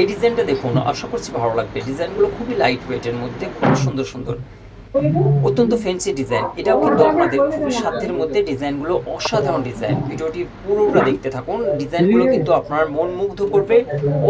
এই ডিজাইনটা দেখুন আশা করছি ভালো লাগবে। ডিজাইনগুলো খুবই লাইট ওয়েটের মধ্যে খুবই সুন্দর সুন্দর। অত্যন্ত ফ্যান্সি ডিজাইন এটাও কিন্তু আপনাদের খুবই সাধ্যের মধ্যে ডিজাইনগুলো অসাধারণ ডিজাইন ভিডিওটি পুরোটা দেখতে থাকুন। ডিজাইনগুলো কিন্তু আপনার মন মুগ্ধ করবে।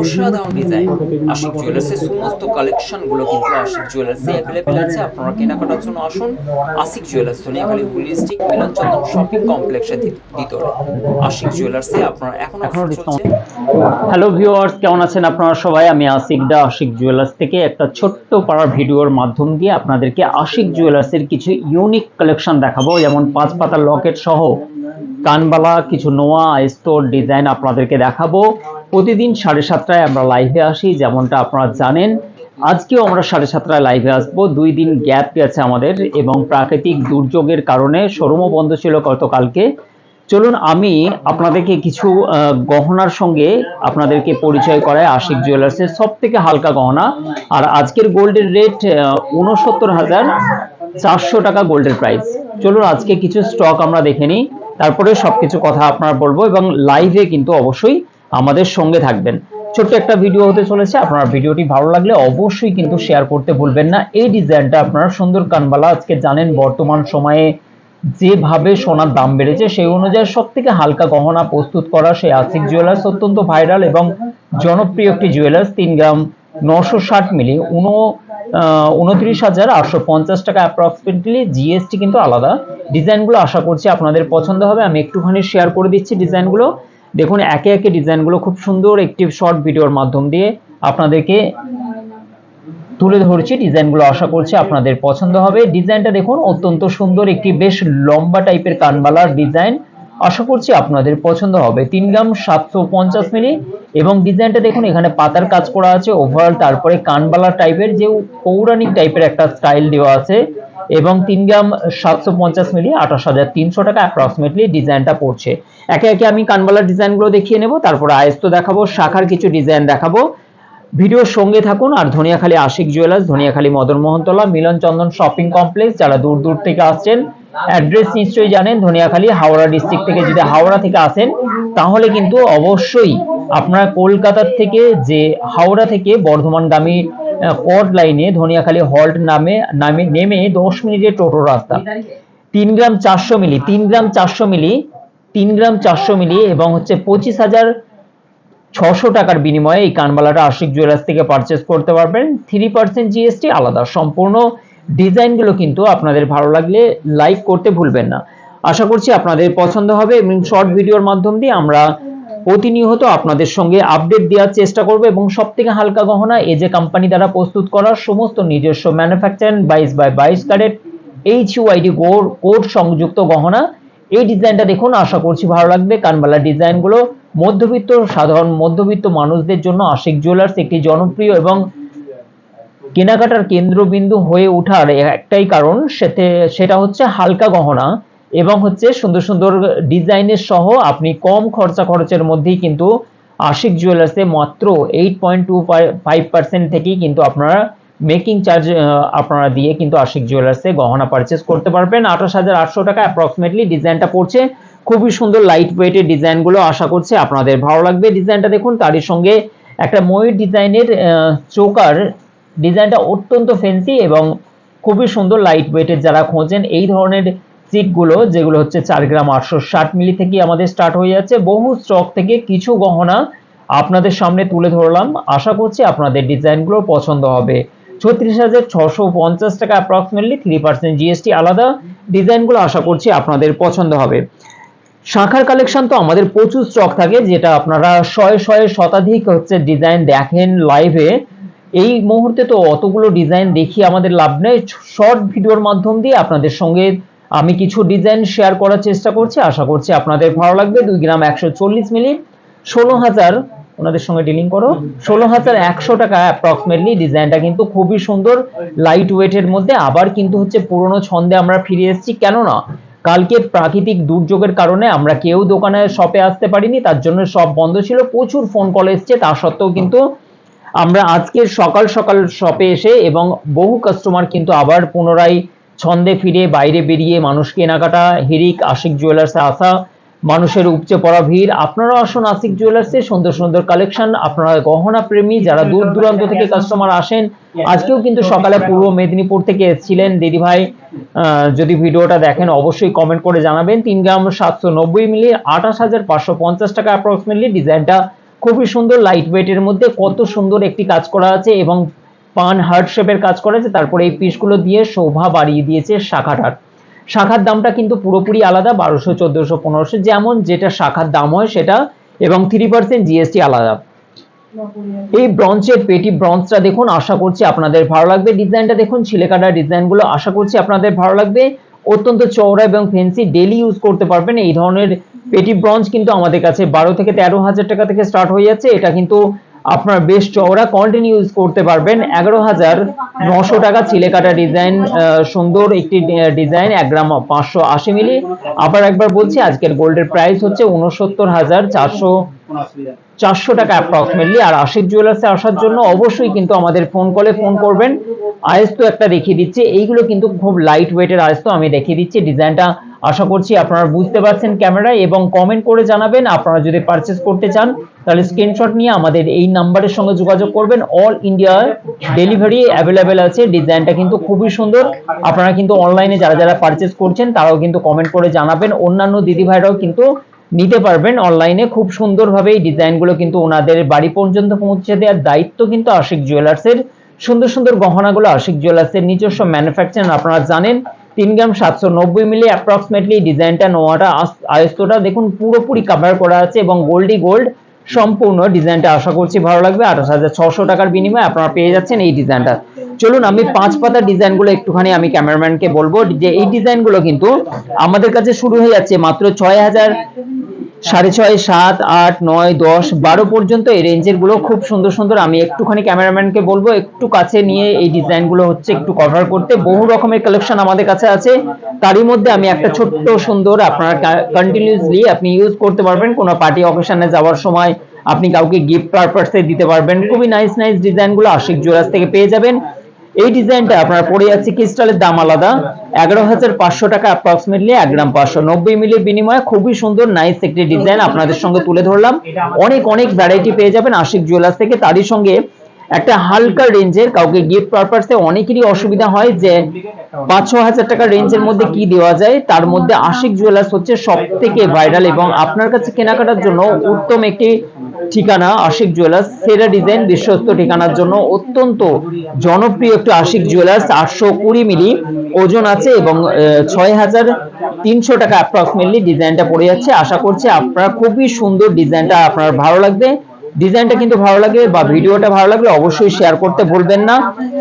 অসাধারণ ডিজাইন আশিক জুয়েলার্সের সমস্ত কালেকশনগুলো কিন্তু আশিক জুয়েলার্সে অ্যাভেলেবেল আছে। আপনারা কেনাকাটার জন্য আসুন। আশিক জুয়েলার্স ধনিয়াখালী হুলিস্টিক মিলন চন্দন শপিং কমপ্লেক্সের ভিতরে। আশিক জুয়েলার্সে আপনার এখন এখনও অফার চলছে। হ্যালো ভিউয়ার্স কেমন আছেন আপনারা সবাই? আমি আশিক দা, আশিক জুয়েলার্স থেকে একটা ছোট্ট পাড়ার ভিডিওর মাধ্যম দিয়ে আপনাদেরকে আশিক জুয়েলার্সের কিছু ইউনিক কালেকশন দেখাবো, যেমন পাঁচ পাতা লকেট সহ কানবালা, কিছু নোয়া স্টোর ডিজাইন আপনাদেরকে দেখাবো। প্রতিদিন সাড়ে সাতটায় আমরা লাইভে আসি, যেমনটা আপনারা জানেন। আজকেও আমরা সাড়ে সাতটায় লাইভে আসব। দুই দিন গ্যাপ গেছে আমাদের এবং প্রাকৃতিক দুর্যোগের কারণে শোরুমও বন্ধ ছিল গতকালকে। চলুন আমি আপনাদেরকে কিছু গহনার সঙ্গে আপনাদেরকে পরিচয় করাই আশিক জুয়েলার্সের সব থেকে হালকা গহনা। আর আজকের গোল্ডের রেট উনসত্তর হাজার চারশো টাকা গোল্ডের প্রাইস। চলুন আজকে কিছু স্টক আমরা দেখে নিই, তারপরে সবকিছু কথা আপনার বলব এবং লাইভে কিন্তু অবশ্যই আমাদের সঙ্গে থাকবেন। ছোট্ট একটা ভিডিও হতে চলেছে, আপনার ভিডিওটি ভালো লাগলে অবশ্যই কিন্তু শেয়ার করতে ভুলবেন না। এই ডিজাইনটা আপনারা সুন্দর কানবালা, আজকে জানেন বর্তমান সময়ে যেভাবে সোনার দাম বেড়েছে, সেই অনুযায়ী সব থেকে হালকা গহনা প্রস্তুত করা সেই আসিক জুয়েলার্স অত্যন্ত ভাইরাল এবং জনপ্রিয় একটি জুয়েলার্স তিন গ্রাম নশো ষাট মিলি, উনো উনত্রিশ হাজার আটশো পঞ্চাশ টাকা অ্যাপ্রক্সিমেটলি জিএসটি কিন্তু আলাদা। ডিজাইনগুলো আশা করছি আপনাদের পছন্দ হবে, আমি একটুখানি শেয়ার করে দিচ্ছি ডিজাইনগুলো। দেখুন, একে একে ডিজাইনগুলো খুব সুন্দর একটি শর্ট ভিডিওর মাধ্যম দিয়ে আপনাদেরকে তুলে ধরছি, ডিজাইনগুলো আশা করছি আপনাদের পছন্দ হবে। ডিজাইনটা দেখুন, অত্যন্ত সুন্দর একটি বেশ লম্বা টাইপের কানবালার ডিজাইন। আশা করছি আপনাদের পছন্দ হবে। তিন গ্রাম সাতশো পঞ্চাশ মিলি। এবং ডিজাইনটা দেখুন, এখানে পাতার কাজ করা আছে ওভারঅল তারপরে কানবালা টাইপের যে পৌরাণিক টাইপের একটা স্টাইল দেওয়া আছে। এবং তিন গ্রাম সাতশো পঞ্চাশ মিলি, আঠাশ হাজার তিনশো টাকা অ্যাপ্রক্সিমেটলি ডিজাইনটা পড়ছে। একে একে আমি কানবালার ডিজাইনগুলো দেখিয়ে নেব, তারপরে আয়স্ত দেখাবো, শাখার কিছু ডিজাইন দেখাবো। ভিডিওর সঙ্গে থাকুন আর Dhaniakhali Ashik jewellers Dhaniakhali Madan Mohantala Milan Chandan shopping complex, যারা দূর দূর থেকে আসছেন, অ্যাড্রেস নিশ্চয়ই জানেন, ধনিয়াখালী, হাওড়া ডিস্ট্রিক্ট থেকে যদি হাওড়া থেকে আসেন, তাহলে কিন্তু অবশ্যই আপনারা কলকাতার থেকে যে হাওড়া থেকে বর্ধমানগামী কোর্ট লাইনে ধনিয়াখালী হল্ট নামে নামে, নেমে দশ মিনিটের টোটো রাস্তা। তিন গ্রাম চারশো মিলি, তিন গ্রাম চারশো মিলি, তিন গ্রাম চারশো মিলি এবং হচ্ছে পঁচিশ হাজার ছশো টাকার বিনিময়ে এই কানবালাটা আশিক জুয়েলার্স থেকে পারচেস করতে পারবেন। থ্রি পার্সেন্ট জিএসটি আলাদা, সম্পূর্ণ ডিজাইনগুলো কিন্তু আপনাদের ভালো লাগলে লাইক করতে ভুলবেন না। আশা করছি আপনাদের পছন্দ হবে এবং শর্ট ভিডিওর মাধ্যম দিয়ে আমরা প্রতিনিয়ত আপনাদের সঙ্গে আপডেট দেওয়ার চেষ্টা করব এবং সব থেকে হালকা গহনা এই যে কোম্পানি দ্বারা প্রস্তুত করা সমস্ত নিজস্ব ম্যানুফ্যাকচার বাইশ বাই বাইশ ক্যারেট এইচ ইউআইডি কোড সংযুক্ত গহনা। এই ডিজাইনটা দেখুন, আশা করছি ভালো লাগবে। কানবালা ডিজাইনগুলো মধ্যবিত্ত, সাধারণ মধ্যবিত্ত মানুষদের জন্য আশিক জুয়েলার্স একটি জনপ্রিয় এবং কেনাকাটার কেন্দ্রবিন্দু হয়ে ওঠার একটাই কারণ সেতে, সেটা হচ্ছে হালকা গহনা এবং হচ্ছে সুন্দর সুন্দর ডিজাইনের সহ আপনি কম খরচা খরচের মধ্যেই কিন্তু আশিক জুয়েলার্সে মাত্র eight point two five percent থেকেই কিন্তু আপনারা মেকিং চার্জ আপনারা দিয়ে কিন্তু আশিক জুয়েলার্সে গহনা পারচেস করতে পারবেন। আঠাশ হাজার আটশো টাকা অ্যাপ্রক্সিমেটলি ডিজাইনটা পড়ছে। খুবই সুন্দর লাইট ওয়েটের ডিজাইনগুলো আশা করছি আপনাদের ভালো লাগবে। ডিজাইনটা দেখুন, তারই সঙ্গে একটা ময়ূর ডিজাইনের চোকার। ডিজাইনটা অত্যন্ত ফেন্সি এবং খুবই সুন্দর লাইট ওয়েটের যারা খোঁজেন, এই ধরনের চিকগুলো যেগুলো হচ্ছে চার গ্রাম আটশো ষাট মিলি থেকে আমাদের স্টার্ট হয়ে যাচ্ছে। বহু স্টক থেকে কিছু গহনা আপনাদের সামনে তুলে ধরলাম। আশা করছি আপনাদের ডিজাইনগুলো পছন্দ হবে। ছত্রিশ হাজার ছশো পঞ্চাশ টাকা অ্যাপ্রক্সিমেটলি থ্রি পার্সেন্ট জিএসটি আলাদা। ডিজাইনগুলো আশা করছি আপনাদের পছন্দ হবে। শাখার কালেকশন তো আমাদের প্রচুর স্টক থাকে, যেটা আপনারা শয়ে শয়ে শতাধিক হচ্ছে ডিজাইন দেখেন লাইভে এই মুহূর্তে তো অতগুলো ডিজাইন দেখি, আমাদের লাভ নেই। শর্ট ভিডিওর মাধ্যম দিয়ে আপনাদের সঙ্গে আমি কিছু ডিজাইন শেয়ার করার চেষ্টা করছি। আশা করছি আপনাদের ভালো লাগবে। দুই গ্রাম একশো চল্লিশ মিলি, ষোলো হাজার, ওনাদের সঙ্গে ডিলিং করো। ষোলো হাজার একশো টাকা অ্যাপ্রক্সিমেটলি ডিজাইনটা কিন্তু খুবই সুন্দর লাইট ওয়েটের মধ্যে। আবার কিন্তু হচ্ছে পুরোনো ছন্দে আমরা ফিরে এসেছি। কেননা কালকে প্রাকৃতিক দুর্যোগের কারণে আমরা কেউ দোকানে শপে আসতে পারিনি, তার জন্য সব বন্ধ ছিল, প্রচুর ফোন কল এসছে, তা সত্ত্বেও কিন্তু আমরা আজকে সকাল সকাল শপে এসে এবং বহু কাস্টমার কিন্তু আবার পুনরায় ছন্দে ফিরে বাইরে বেরিয়ে মানুষ কেনাকাটা, হিরিক, আশিক জুয়েলার্সে আসা মানুষের উপচে পড়া ভিড়। আপনারা আসুন আশিক জুয়েলার্সে সুন্দর সুন্দর কালেকশন আপনারা গহনা প্রেমী যারা দূর দূরান্ত থেকে কাস্টমার আসেন আজকেও কিন্তু সকালে পূর্ব মেদিনীপুর থেকে এসেছিলেন দিদিভাই যদি ভিডিওটা দেখেন অবশ্যই কমেন্ট করে জানাবেন। তিন গ্রাম সাতশো নব্বই মিলি আঠাশ হাজার পাঁচশো পঞ্চাশ টাকা অ্যাপ্রক্সিমেটলি ডিজাইনটা খুবই সুন্দর লাইট ওয়েটের মধ্যে। কত সুন্দর একটি কাজ করা আছে এবং পান হার্ট শেপের কাজ করা আছে। তারপরে এই পিসগুলো দিয়ে শোভা বাড়িয়ে দিয়েছে শাখাটার। শাখার দামটা কিন্তু পুরোপুরি আলাদা, বারোশো, চোদ্দোশো, পনেরোশো, যেমন যেটা শাখার দাম হয় সেটা, এবং থ্রি পার্সেন্ট জিএসটি আলাদা। এই ব্রঞ্চের পেটি ব্রঞ্চটা দেখুন, আশা করছি আপনাদের ভালো লাগবে। ডিজাইনটা দেখুন ছিলেকাটা ডিজাইনগুলো আশা করছি আপনাদের ভালো লাগবে। অত্যন্ত চওড়া এবং ফেন্সি ডেলি ইউজ করতে পারবেন। এই ধরনের পেটি ব্রঞ্চ কিন্তু আমাদের কাছে বারো থেকে তেরো হাজার টাকা থেকে স্টার্ট হয়ে যাচ্ছে। এটা কিন্তু আপনার বেশ চওড়া কন্টিনিউ ইউজ করতে পারবেন। এগারো হাজার নশো টাকা চিলেকাটা ডিজাইন সুন্দর একটি ডিজাইন এক গ্রাম পাঁচশো আশি মিলি। আবার একবার বলছি, আজকের গোল্ডের প্রাইস হচ্ছে উনসত্তর হাজার চারশো চারশো টাকা অ্যাপ্রক্সিমেটলি আর আশিক জুয়েলার্সে আসার জন্য অবশ্যই কিন্তু আমাদের ফোন কলে ফোন করবেন। আয়েস তো একটা দেখিয়ে দিচ্ছে। এইগুলো কিন্তু খুব লাইট ওয়েটের আয়েস তো আমি দেখিয়ে দিচ্ছি। ডিজাইনটা আশা করছি আপনারা বুঝতে পারছেন ক্যামেরায় এবং কমেন্ট করে জানাবেন। আপনারা যদি পারচেস করতে চান, তাহলে স্ক্রিনশট নিয়ে আমাদের এই নাম্বারের সঙ্গে যোগাযোগ করবেন। অল ইন্ডিয়া ডেলিভারি অ্যাভেলেবেল আছে। ডিজাইনটা কিন্তু খুবই সুন্দর। আপনারা কিন্তু অনলাইনে যারা যারা পারচেস করছেন, তারাও কিন্তু কমেন্ট করে জানাবেন। অন্যান্য দিদি ভাইরাও কিন্তু নিতে পারবেন অনলাইনে খুব সুন্দরভাবে এই ডিজাইনগুলো কিন্তু ওনাদের বাড়ি পর্যন্ত পৌঁছে দেওয়ার দায়িত্ব কিন্তু আশিক জুয়েলার্সের সুন্দর সুন্দর গহনাগুলো আশিক জুয়েলার্সের নিজস্ব ম্যানুফ্যাকচার আপনারা জানেন। তিন গ্রাম সাতশো নব্বই মিলি অ্যাপ্রক্সিমেটলি ডিজাইনটা নোয়াটা আয়স্তটা দেখুন পুরোপুরি কভার করা আছে এবং গোল্ডি গোল্ড সম্পূর্ণ ডিজাইনটা আশা করছি ভালো লাগবে। আঠাশ হাজার ছশো টাকার বিনিময়ে আপনারা পেয়ে যাচ্ছেন এই ডিজাইনটা চলুন, আমি পাঁচ পাতার ডিজাইনগুলো একটুখানি আমি ক্যামেরাম্যানকে বলব। যে এই ডিজাইনগুলো কিন্তু আমাদের কাছে শুরু হয়ে যাচ্ছে মাত্র ছয় হাজার সাড়ে ছয়, সাত, আট, নয়, দশ, বারো পর্যন্ত এই রেঞ্জেরগুলো খুব সুন্দর সুন্দর। আমি একটুখানি ক্যামেরাম্যানকে বলব, একটু কাছে নিয়ে এই ডিজাইনগুলো হচ্ছে একটু কভার করতে। বহু রকমের কালেকশন আমাদের কাছে আছে। তারই মধ্যে আমি একটা ছোট্ট সুন্দর, আপনার কন্টিনিউসলি আপনি ইউজ করতে পারবেন। কোনো পার্টি অকেশনে যাওয়ার সময় আপনি কাউকে গিফট পারপাসে দিতে পারবেন। খুবই নাইস নাইস ডিজাইনগুলো আশিক জোরাস থেকে পেয়ে যাবেন। এই ডিজাইনটা আপনার পড়ে যাচ্ছে ক্রিস্টালের দাম আলাদা। এগারো হাজার পাঁচশো টাকা অ্যাপ্রক্সিমেটলি এক গ্রাম পাঁচশো। নব্বই মিলির বিনিময়ে খুবই সুন্দর নাইস একটি ডিজাইন আপনাদের সঙ্গে তুলে ধরলাম। অনেক অনেক ভ্যারাইটি পেয়ে যাবেন আশিক জুয়েলার্স থেকে। তারই সঙ্গে একটা হালকা রেঞ্জের কাউকে গিফট পারপাসে অনেকেরই অসুবিধা হয় যে পাঁচ, ছ হাজার টাকার রেঞ্জের মধ্যে কি দেওয়া যায়। তার মধ্যে আশিক জুয়েলার্স হচ্ছে সব থেকে ভাইরাল এবং আপনার কাছে কেনাকাটার জন্য উত্তম একটি ঠিকানা আশিক জুয়েলার্স, সেরা ডিজাইন বিশ্বস্ত ঠিকানার জন্য অত্যন্ত জনপ্রিয় একটি আশিক জুয়েলার্স, আটশো কুড়ি মিলি। ওজন আছে এবং ছয় হাজার তিনশো টাকা অ্যাপ্রক্সিমেটলি ডিজাইনটা পড়ে যাচ্ছে। আশা করছি আপনার খুবই সুন্দর ডিজাইনটা আপনার ভালো লাগবে। ডিজাইনটা কিন্তু ভালো লাগে বা ভিডিওটা ভালো লাগলে অবশ্যই শেয়ার করতে ভুলবেন না।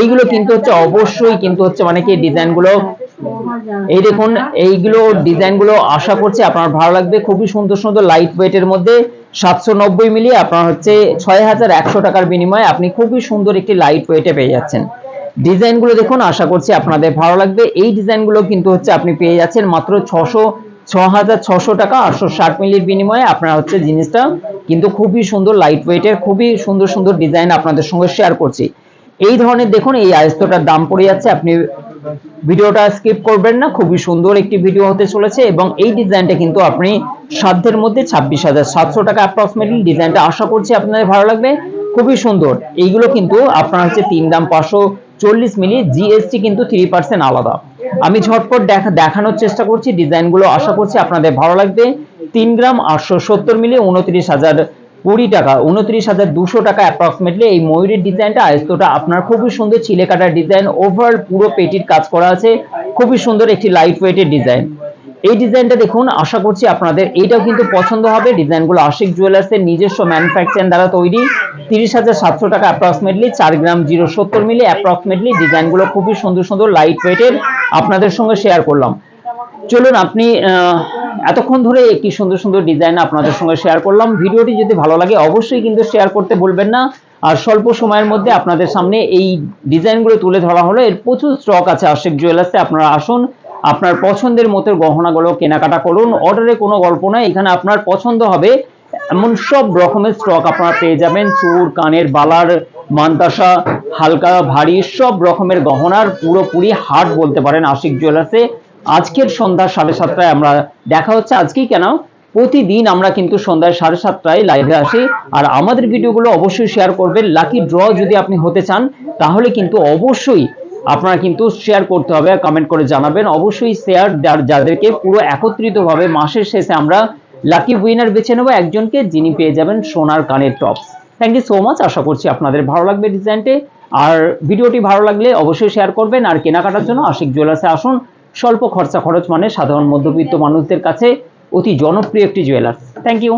এইগুলো কিন্তু হচ্ছে অবশ্যই কিন্তু হচ্ছে মানে কি ডিজাইনগুলো এই দেখুন, এইগুলো ডিজাইনগুলো আশা করছি আপনার ভালো লাগবে। খুবই সুন্দর সুন্দর লাইট ওয়েটের মধ্যে সাতশো নব্বই মিলিয়ে আপনার হচ্ছে ছয় হাজার একশো টাকার বিনিময়ে আপনি খুবই সুন্দর একটি লাইট ওয়েটে পেয়ে যাচ্ছেন। ডিজাইনগুলো দেখুন, আশা করছি আপনাদের ভালো লাগবে। এই ডিজাইনগুলো কিন্তু হচ্ছে আপনি পেয়ে যাচ্ছেন মাত্র ছশো ছ হাজার ছশো টাকা, আটশো ষাট মিলির বিনিময়ে আপনার হচ্ছে জিনিসটা কিন্তু খুবই সুন্দর লাইট ওয়েটের খুবই সুন্দর সুন্দর ডিজাইন আপনাদের সঙ্গে শেয়ার করছি। এই ধরনের দেখুন, এই আয়স্তটার দাম পড়ে যাচ্ছে। আপনি ভিডিওটা স্কিপ করবেন না, খুবই সুন্দর একটি ভিডিও হতে চলেছে এবং এই ডিজাইনটা কিন্তু আপনি সাধ্যের মধ্যে ছাব্বিশ হাজার সাতশো টাকা অ্যাপ্রক্সিমেটলি ডিজাইনটা আশা করছি আপনাদের ভালো লাগবে। খুবই সুন্দর। এইগুলো কিন্তু আপনার হচ্ছে তিন দাম পাঁচশো চল্লিশ মিলি জিএসটি কিন্তু থ্রি পার্সেন্ট আলাদা। আমি ঝটপট দেখা, দেখানোর চেষ্টা করছি, ডিজাইনগুলো আশা করছি আপনাদের ভালো লাগবে। তিন গ্রাম আটশো সত্তর মিলি, উনত্রিশ হাজার কুড়ি টাকা, উনত্রিশ হাজার দুশো টাকা অ্যাপ্রক্সিমেটলি এই ময়ূরের ডিজাইনটা। আয়স্তটা আপনার খুবই সুন্দর চিলে কাটার ডিজাইন ওভারঅল পুরো পেটির কাজ করা আছে। খুবই সুন্দর একটি লাইট ওয়েটের ডিজাইন। এই ডিজাইনটা দেখুন, আশা করছি আপনাদের এইটাও কিন্তু পছন্দ হবে। ডিজাইনগুলো আশিক জুয়েলার্সের নিজস্ব ম্যানুফ্যাকচার দ্বারা তৈরি। তিরিশ হাজার সাতশো টাকা অ্যাপ্রক্সিমেটলি চার গ্রাম জিরো সত্তর মিলি অ্যাপ্রক্সিমেটলি ডিজাইনগুলো খুবই সুন্দর সুন্দর লাইট ওয়েটের আপনাদের সঙ্গে শেয়ার করলাম। চলুন আপনি এতক্ষণ ধরে একটি সুন্দর সুন্দর ডিজাইন আপনাদের সঙ্গে শেয়ার করলাম। ভিডিওটি যদি ভালো লাগে অবশ্যই কিন্তু শেয়ার করতে বলবেন না। আর স্বল্প সময়ের মধ্যে আপনাদের সামনে এই ডিজাইনগুলো তুলে ধরা হলো। এর প্রচুর স্টক আছে আশিক জুয়েলার্সে আপনারা আসুন। আপনার পছন্দের মতো গহনাগুলো কেনাকাটা করুন। অর্ডারে কোনো গল্প নয় এখানে আপনার পছন্দ হবে এমন সব রকমের স্টক আপনারা পেয়ে যাবেন। চুর কানের বালার মান্তাসা হালকা ভারী সব রকমের গহনার পুরোপুরি হাট বলতে পারেন আশিক জুয়েলার্সে আজকের সন্ধ্যা সাড়ে সাতটায় আমরা দেখা হচ্ছে আজকেই কেন? প্রতিদিন আমরা কিন্তু সন্ধ্যায় সাড়ে সাতটায় লাইভে আসি। আর আমাদের ভিডিওগুলো অবশ্যই শেয়ার করবেন। লাকি ড্র যদি আপনি হতে চান, তাহলে কিন্তু অবশ্যই আপনারা কিন্তু শেয়ার করতে হবে কমেন্ট করে জানাবেন। অবশ্যই শেয়ার যাদেরকে পুরো একত্রিতভাবে মাসের শেষে আমরা লাকি উইনার বেছে নেব, একজনকে যিনি পেয়ে যাবেন সোনার কানের tops thank you so much আশা করছি আপনাদের ভালো লাগবে ডিজাইনটি আর ভিডিওটি ভালো লাগলে অবশ্যই শেয়ার করবেন, আর কেনাকাটার জন্য আশিক জুয়েলার্সে আসুন। স্বল্প খরচা খরচ মানে সাধারণ মধ্যবিত্ত মানুষদের কাছে অতি জনপ্রিয় একটি জুয়েলার্স থ্যাংক ইউ